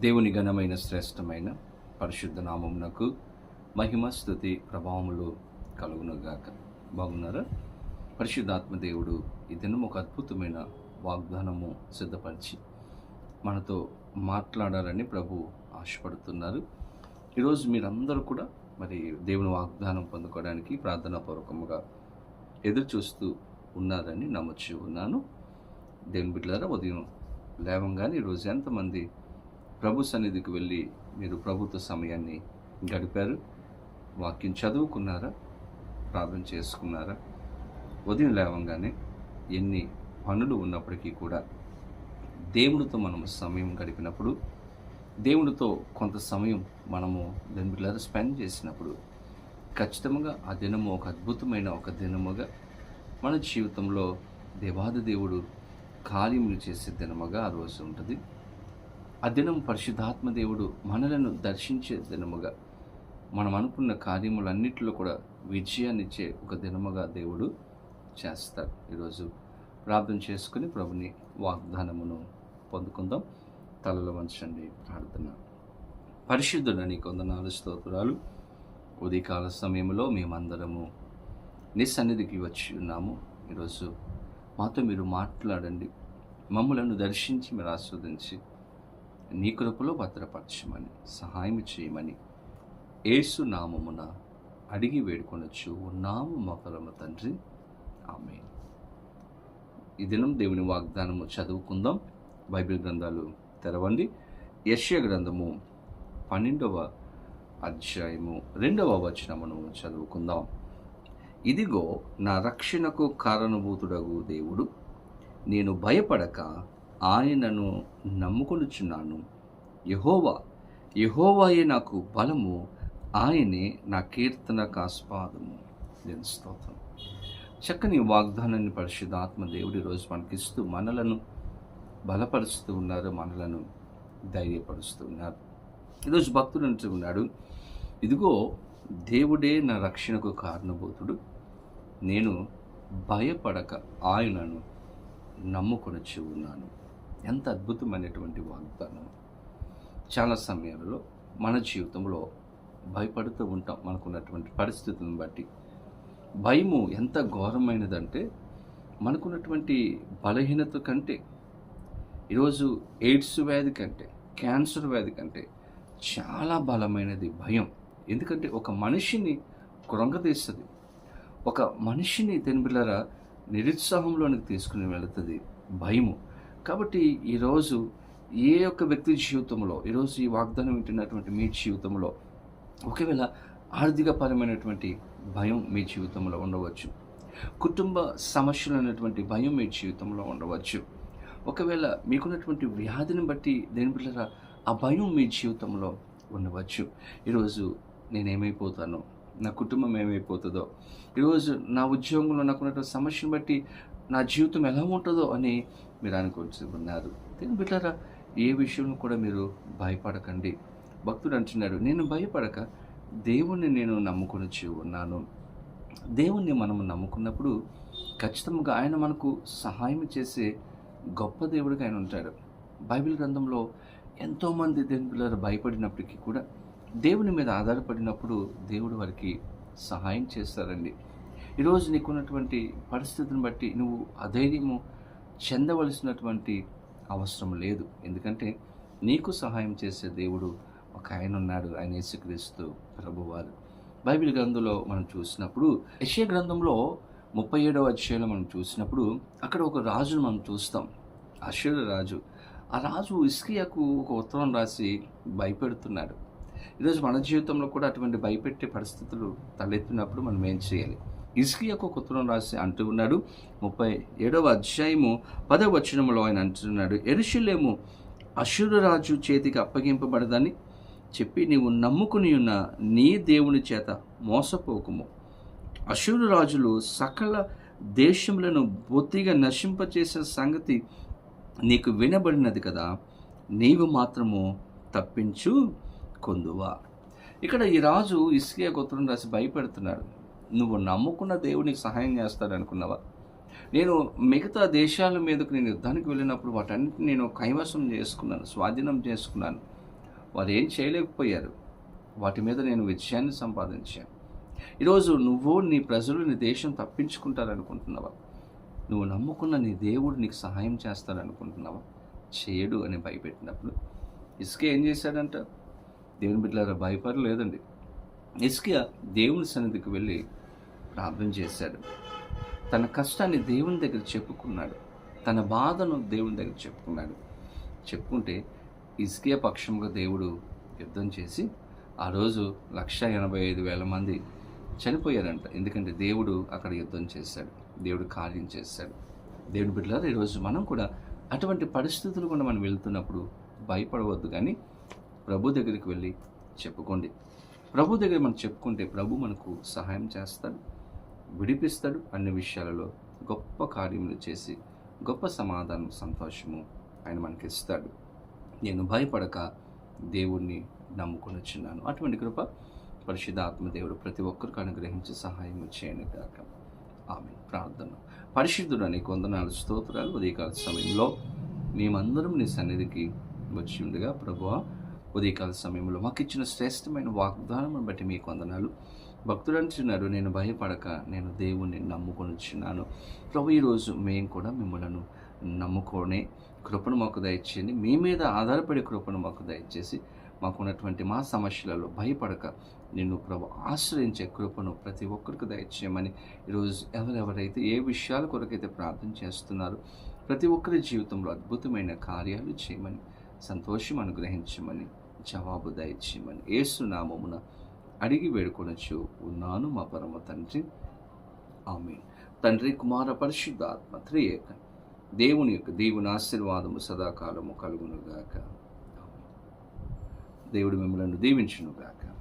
దేవుని ఘనమైన శ్రేష్టమైన పరిశుద్ధ నామమునకు మహిమ స్థుతి ప్రభావములు కలుగునుగాక. బాగున్నారా? పరిశుద్ధాత్మదేవుడు ఈ దినం ఒక అద్భుతమైన వాగ్దానము సిద్ధపరిచి మనతో మాట్లాడాలని ప్రభు ఆశపడుతున్నారు. ఈరోజు మీరందరూ కూడా మరి దేవుని వాగ్దానం పొందుకోవడానికి ప్రార్థనాపూర్వకముగా ఎదురు చూస్తూ ఉన్నారని నమ్మొచ్చు ఉన్నాను. దేవుని బిడ్డలారా ఉదయం లేవంగానే ఈరోజు ఎంతమంది ప్రభు సన్నిధికి వెళ్ళి మీరు ప్రభుత్వ సమయాన్ని గడిపారు. వాక్యం చదువుకున్నారా? ప్రార్థన చేసుకున్నారా? ఉదయం లేవంగానే ఎన్ని పనులు ఉన్నప్పటికీ కూడా దేవుడితో మనం సమయం గడిపినప్పుడు దేవుడితో కొంత సమయం మనము దాని బిడ్డలారా స్పెండ్ చేసినప్పుడు ఖచ్చితంగా ఆ దినము ఒక అద్భుతమైన ఒక దినముగా మన జీవితంలో దేవాది దేవుడు కార్యములు చేసే దినముగా ఆ రోజు ఉంటుంది. ఆ దినం పరిశుద్ధాత్మ దేవుడు మనలను దర్శించే దినముగా మనం అనుకున్న కార్యములన్నిటిలో కూడా విజయాన్నిచ్చే ఒక దినముగా దేవుడు చేస్తాడు. ఈరోజు ప్రార్థన చేసుకుని ప్రభుని వాగ్దానమును పొందుకుందాం. తలలో వంచండి ప్రార్థన. పరిశుద్ధుడు కొందనాలు వందనాలు స్తోత్రాలు. ఉదయకాల సమయంలో మేమందరము నీ సన్నిధికి వచ్చి ఉన్నాము. ఈరోజు మాతో మీరు మాట్లాడండి. మమ్మలను దర్శించి మీరు ఆస్వాదించి నీ కృపలో భద్రపరచమని సహాయం చేయమని ఏసు నామమున అడిగి వేడుకొనొచ్చు. ఉన్నాము మొకరమ తండ్రి. ఆమె ఈ దినం దేవుని వాగ్దానము చదువుకుందాం. బైబిల్ గ్రంథాలు తెరవండి. యశ్య గ్రంథము పన్నెండవ అధ్యాయము రెండవ వచనమును చదువుకుందాం. ఇదిగో నా రక్షణకు కారణభూతుడగు దేవుడు నేను భయపడక ఆయనను నమ్ముకొనుచున్నాను. యహోవా యహోవాయే నాకు బలము ఆయనే నా కీర్తన కాస్పాదము నేను స్తోత్రం. చక్కని వాగ్దానాన్ని పరిశుద్ధాత్మ దేవుడి రోజు మనకిస్తూ మనలను బలపరుస్తూ ఉన్నారు మనలను ధైర్యపరుస్తూ ఉన్నారు. ఈరోజు భక్తుడు అంటూ ఉన్నాడు ఇదిగో దేవుడే నా రక్షణకు కారణభూతుడు. నేను భయపడక ఆయనను నమ్ముకొనొచ్చి ఉన్నాను. ఎంత అద్భుతమైనటువంటి వాగ్దానం. చాలా సమయాలలో మన జీవితంలో భయపడుతూ ఉంటాం. మనకున్నటువంటి పరిస్థితులను బట్టి. భయము ఎంత ఘోరమైనదంటే మనకున్నటువంటి బలహీనత కంటే ఈరోజు ఎయిడ్స్ వ్యాధి కంటే క్యాన్సర్ వ్యాధి కంటే చాలా బలమైనది భయం. ఎందుకంటే ఒక మనిషిని కృంగతీస్తుంది ఒక మనిషిని తెనిపిల్లరా నిరుత్సాహంలోనికి తీసుకుని వెళుతుంది భయము. కాబట్టి ఈరోజు ఏ ఒక్క వ్యక్తి జీవితంలో ఈరోజు ఈ వాగ్దానం వింటున్నటువంటి మీ జీవితంలో ఒకవేళ ఆర్థికపరమైనటువంటి భయం మీ జీవితంలో ఉండవచ్చు. కుటుంబ సమస్యలు అనేటువంటి భయం మీ జీవితంలో ఉండవచ్చు. ఒకవేళ మీకున్నటువంటి వ్యాధిని బట్టి దేని పిల్లరా ఆ భయం మీ జీవితంలో ఉండవచ్చు. ఈరోజు నేనేమైపోతాను నా కుటుంబం ఏమైపోతుందో ఈరోజు నా ఉద్యోగంలో నాకున్నటువంటి సమస్యను బట్టి నా జీవితం ఎలా ఉంటుందో అని మీరు అనుకోవచ్చు ఉన్నారు. దీని బిడ్డారా ఏ విషయంలో కూడా మీరు భయపడకండి. భక్తుడు అంటున్నాడు నేను భయపడక దేవుణ్ణి నేను నమ్ముకొని ఉన్నాను. దేవుణ్ణి మనము నమ్ముకున్నప్పుడు ఖచ్చితంగా ఆయన మనకు సహాయం చేసే గొప్ప దేవుడిగా ఆయన ఉంటాడు. బైబిల్ గ్రంథంలో ఎంతోమంది దేవుని పిల్లలు భయపడినప్పటికీ కూడా దేవుని మీద ఆధారపడినప్పుడు దేవుడు వారికి సహాయం చేస్తారండి. ఈరోజు నీకున్నటువంటి పరిస్థితిని బట్టి నువ్వు అధైర్యము చెందవలసినటువంటి అవసరం లేదు. ఎందుకంటే నీకు సహాయం చేసే దేవుడు ఒక ఆయన ఉన్నాడు. ఆయన యేసుక్రీస్తు ప్రభువారు. బైబిల్ గ్రంథంలో మనం చూసినప్పుడు యశ్య గ్రంథంలో ముప్పై ఏడవ అధ్యాయంలో మనం చూసినప్పుడు అక్కడ ఒక రాజును మనం చూస్తాం. అశ్వర రాజు. ఆ రాజు ఇస్కియాకు ఒక ఉత్తరం రాసి భయపెడుతున్నాడు. ఈరోజు మన జీవితంలో కూడా అటువంటి భయపెట్టే పరిస్థితులు తలెత్తినప్పుడు మనం ఏం చేయాలి? ఇస్కియకు ఒక ఉత్తరం రాసి అంటూ ఉన్నాడు. ముప్పై ఏడవ అధ్యాయము పదవ ఆయన అంటున్నాడు ఎరుషులేము అశురరాజు చేతికి అప్పగింపబడదని చెప్పి నీవు నమ్ముకుని ఉన్న నీ దేవుని చేత మోసపోకుము. అశూరు రాజులు సకల దేశములను బొత్తిగా నశింపచేసిన సంగతి నీకు వినబడినది కదా. నీవు మాత్రము తప్పించు కొందువా. ఇక్కడ ఈ రాజు ఇస్కియా గోత్రం రాసి భయపెడుతున్నాడు నువ్వు నమ్ముకున్న దేవునికి సహాయం చేస్తాడు అనుకున్నావా నేను మిగతా దేశాల మీదకు నేను యుద్ధానికి వెళ్ళినప్పుడు వాటన్నిటిని నేను కైవసం చేసుకున్నాను స్వాధీనం చేసుకున్నాను. వారు ఏం చేయలేకపోయారు? వాటి మీద నేను విజయాన్ని సంపాదించాను. ఈరోజు నువ్వు నీ ప్రజలు నీ దేశం తప్పించుకుంటారనుకుంటున్నావా? నువ్వు నమ్ముకున్న నీ దేవుడు నీకు సహాయం చేస్తాడనుకుంటున్నావా చేయడు అని భయపెట్టినప్పుడు ఇసుక ఏం చేశాడంట? దేవుని బిడ్డలారా భయపడలేదండి. ఇస్కియా దేవుని సన్నిధికి వెళ్ళి ప్రార్థన చేశాడు. తన కష్టాన్ని దేవుని దగ్గర చెప్పుకున్నాడు. తన బాధను దేవుని దగ్గర చెప్పుకున్నాడు. చెప్పుకుంటే ఇస్కియా పక్షంగా దేవుడు యుద్ధం చేసి ఆ రోజు లక్ష ఎనభై ఐదు వేల మంది చనిపోయారంట. ఎందుకంటే దేవుడు అక్కడ యుద్ధం చేశాడు. దేవుడు కార్యం చేశాడు. దేవుని బిడ్డలారు ఈరోజు మనం కూడా అటువంటి పరిస్థితులు కూడా మనం వెళ్తున్నప్పుడు భయపడవద్దు కానీ ప్రభు దగ్గరికి వెళ్ళి చెప్పుకోండి. ప్రభు దగ్గర మనం చెప్పుకుంటే ప్రభు మనకు సహాయం చేస్తాడు విడిపిస్తాడు అన్ని విషయాలలో గొప్ప కార్యములు చేసి గొప్ప సమాధానం సంతోషము ఆయన మనకి ఇస్తాడు. నేను భయపడక దేవుణ్ణి నమ్ముకొని వచ్చినాను అటువంటి కృప పరిశుద్ధ ఆత్మదేవుడు ప్రతి ఒక్కరికి అనుగ్రహించి సహాయం చేయను కాక ఆమె ప్రార్థన. పరిశుద్ధుడు అని కొందనాలు స్తోత్రాలు ఉదయకాల సమయంలో మేమందరం నీ సన్నిధికి వచ్చి ఉండగా ప్రభువా ఉదయకాల సమయంలో మాకు ఇచ్చిన శ్రేష్టమైన వాగ్దానం బట్టి మీకు వందనాలు. భక్తులు అంటున్నారు నేను భయపడక నేను దేవుణ్ణి నమ్ముకొని వచ్చినాను ప్రభు ఈరోజు మేము కూడా మిమ్మల్ని నమ్ముకొని కృపను మాకు దయచేయండి. మీ మీద ఆధారపడే కృపను మాకు దయచేసి మాకున్నటువంటి మా సమస్యలలో భయపడక. నిన్ను ప్రభు ఆశ్రయించే కృపను ప్రతి ఒక్కరికి దయచేయమని ఈరోజు ఎవరెవరైతే ఏ విషయాల కొరకైతే ప్రార్థన చేస్తున్నారో ప్రతి ఒక్కరి జీవితంలో అద్భుతమైన కార్యాలు చేయమని సంతోషం అనుగ్రహించమని జవాబు దయచేయమని ఏసునామమున అడిగి వేడుకొనొచ్చు. ఉన్నాను మా పరమ తండ్రి. ఆమె తండ్రి కుమార పరిశుద్ధాత్మ త్రియేక దేవుని యొక్క దేవుని ఆశీర్వాదము సదాకాలము కలుగునుగాక. దేవుడు మిమ్మల్ని దీవించునుగాక.